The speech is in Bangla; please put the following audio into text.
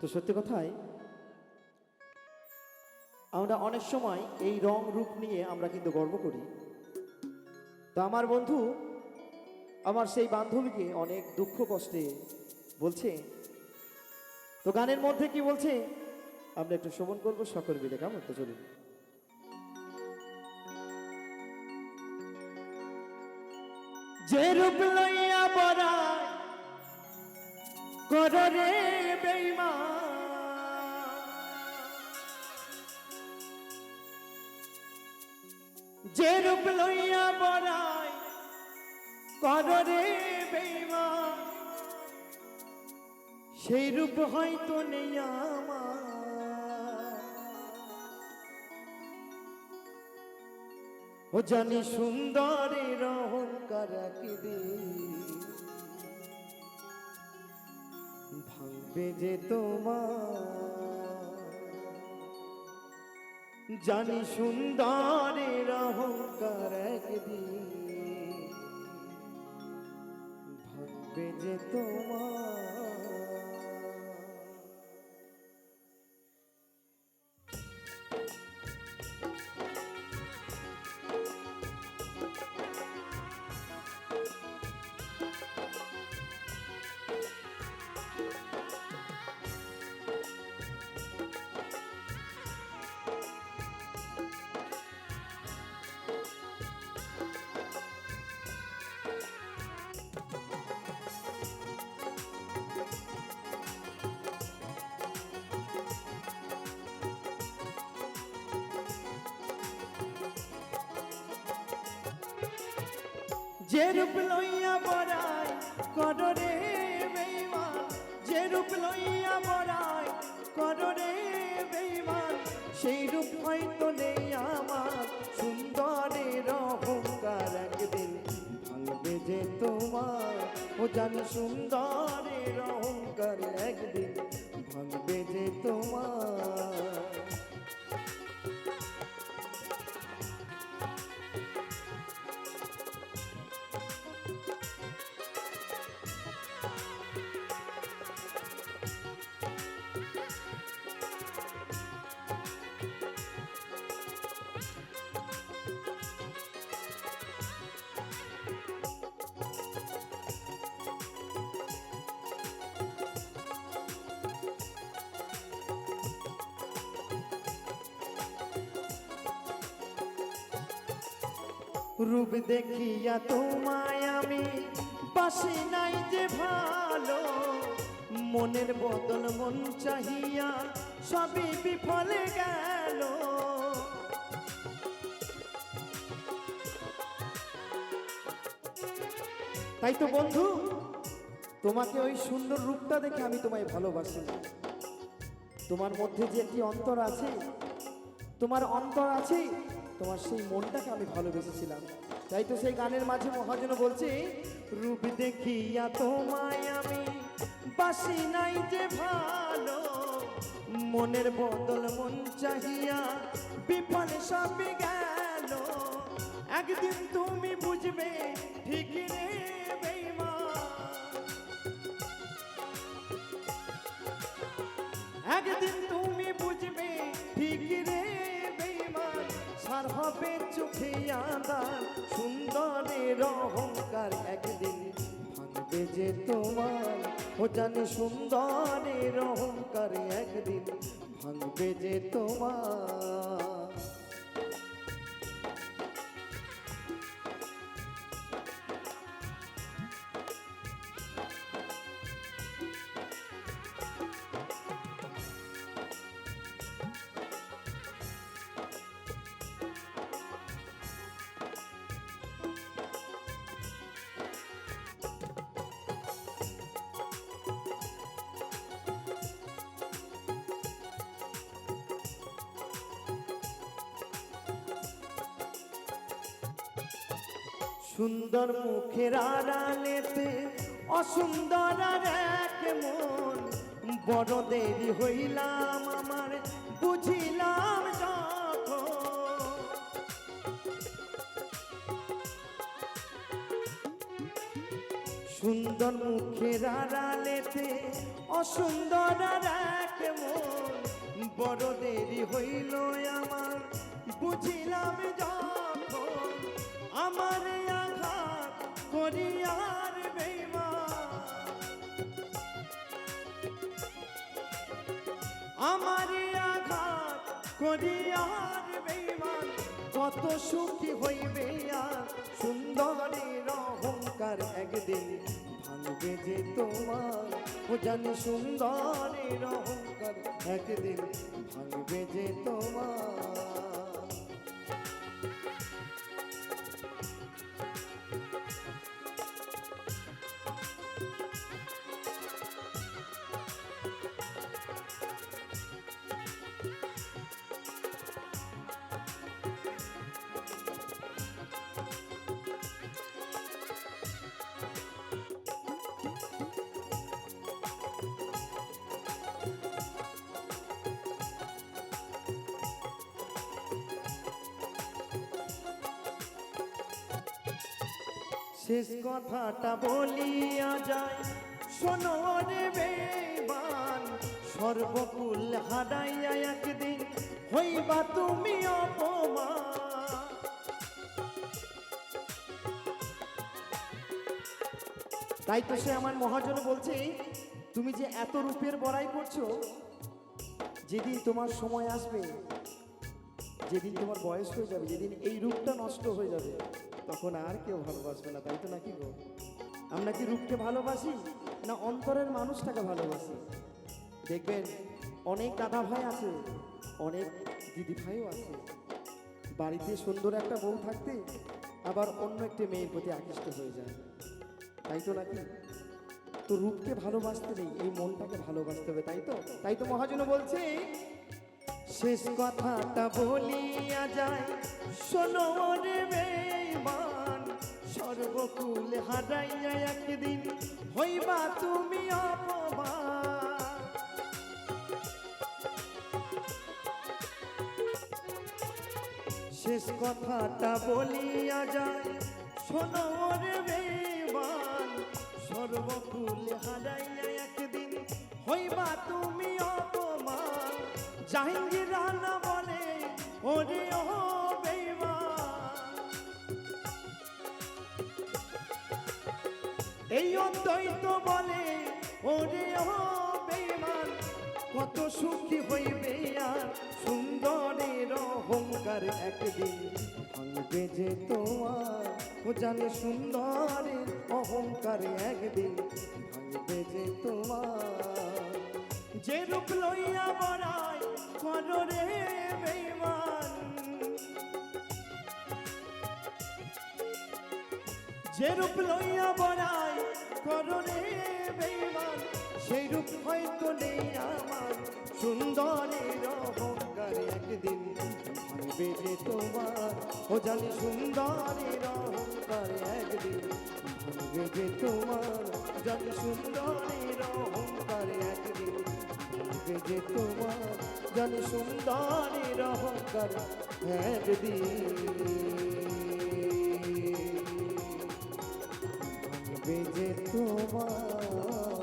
তো সত্যি কথাই আমরা অনেক সময় এই রং রূপ নিয়ে আমরা কিন্তু গর্ব করি। তো আমার বন্ধু, আমার সেই বান্ধবীকে অনেক দুঃখ কষ্টে বলছে, তো গানের মধ্যে কি বলছে? আমরা একটু শ্রবণ করব, সকল মিলে, কেমন? তো চলুন। যে রূপ লইয়া বরায় কররে বেইমা যে রূপ লইয়া বরায় কররে বেইমা সেই রূপ হয়তো নেই আমার। ও জানি সুন্দরের অহংকার একদিন ভাঙবে যে তোমার। জানি সুন্দরের অহংকার একদিন ভাববে যে তোমার। যে রূপ লইয়া বড়াই কররে বেইমান যে রূপ লইয়া বড়াই কররে বেইমান সেই রূপ হয়তো নেই আমার সুন্দরের অহংকার একদিন ভাঙবে যে তোমার। ও জানি সুন্দরের অহংকার একদিন ভাঙবে যে তোমার। রূপ দেখিয়া তোমায় আমি পাশে নাই যে ভালো। মনের বদল মন চাহিয়া সবই বিফলে গেল। তাই তো বন্ধু, তোমাকে ওই সুন্দর রূপটা দেখে আমি তোমায় ভালোবাসি তোমার মধ্যে যে একটি অন্তর আছে, তোমার অন্তর আছে তোমার সেই মনটাকে আমি ভালোবেসেছিলাম। তাই তো সেই গানের মাঝে মহাজন বলছে, রূপ দেখিয়া তোমায় আমি বাসি নাই যে ভালো, মনের বদল মন চাহিয়া বিফলে সবে গেল। একদিন তুমি বুঝবে ঠিক রে একদিন হবে চোখে আদার সুন্দরের অহংকার একদিন ভাঙবে যে তোমার। ও জানি সুন্দরের অহংকার একদিন ভাঙবে যে তোমার। সুন্দর মুখের আড়ালেতে, অসুন্দর আর এক মন। বড় দেরি হইলাম আমার, বুঝিলাম সুন্দর মুখের আড়ালেতে, অসুন্দর আর এক বড় দেরি হইল আমার, বুঝিলাম যখন। আমার করিয়ার বেইমান। আমার আঘাত করিয়ার বেইমান। কত সুখী হইবে আর সুন্দরের অহংকার একদিন ভাঙবে যে তোমার। ও জানি সুন্দরের অহংকার একদিন ভাঙবে যে তোমার। শেষ কথাটা বলিয়া যায়। শোনো রে বেবান সর্বকুল হারাইয়া একদিন হইবা তুমি অপমান। তাই তো সে আমার মহাজন বলছে, তুমি যে এত রূপের বড়াই করছ, যেদিন তোমার সময় আসবে, যেদিন তোমার বয়স হয়ে যাবে, যেদিন এই রূপটা নষ্ট হয়ে যাবে তখন আর কেউ ভালোবাসবে না, তাই তো নাকি গো? আমরা কি রূপকে ভালোবাসি না অন্তরের মানুষটাকে ভালোবাসি? দেখবেন, অনেক দাদা ভাই আছে, অনেক দিদি ভাইও আছে। বাড়িতে সুন্দর একটা বউ থাকতে আবার অন্য একটি মেয়ের প্রতি আকৃষ্ট হয়ে যায়। তাই তো নাকি? তো রূপকে ভালোবাসতে নেই, এই মনটাকে ভালোবাসতে হবে, তাই তো? তাই তো মহাজন বলছে, শেষ কথাটা বলিয়া যায়, শোনো রে বেঈমান সর্বকুল হারাইয়া একদিন হইবা তুমি অপমান। শেষ কথাটা বলিয়া যায়, শোনো রে বেঈমান সর্বকুল হারাইয়া একদিন হইবা তুমি অপমান। জাহাঙ্গীর রানা বলে, ওরে ও অদ্বৈত বলে, ওরে, ও বেঈমান, কত সুখী হইবে আর সুন্দরের অহংকার একদিন ভাঙবে যে তোমার। ও জানে সুন্দরের অহংকার একদিন ভাঙবে যে তোমার। যে রূপ লইয়া বড়ায় করো রে বেঈমান। যে রূপ লইয়া বড়াই করণে বেইমান সেই রূপ হয়তো নেই আমার। সুন্দরের অহংকার একদিন ভাঙবে যে তোমার। ও জানি সুন্দরের অহংকার একদিন ভাঙবে যে তোমার। জানি সুন্দরের অহংকার একদিন ভাঙবে যে তোমার। জানি সুন্দরের অহংকার একদিন। বেজে তোমার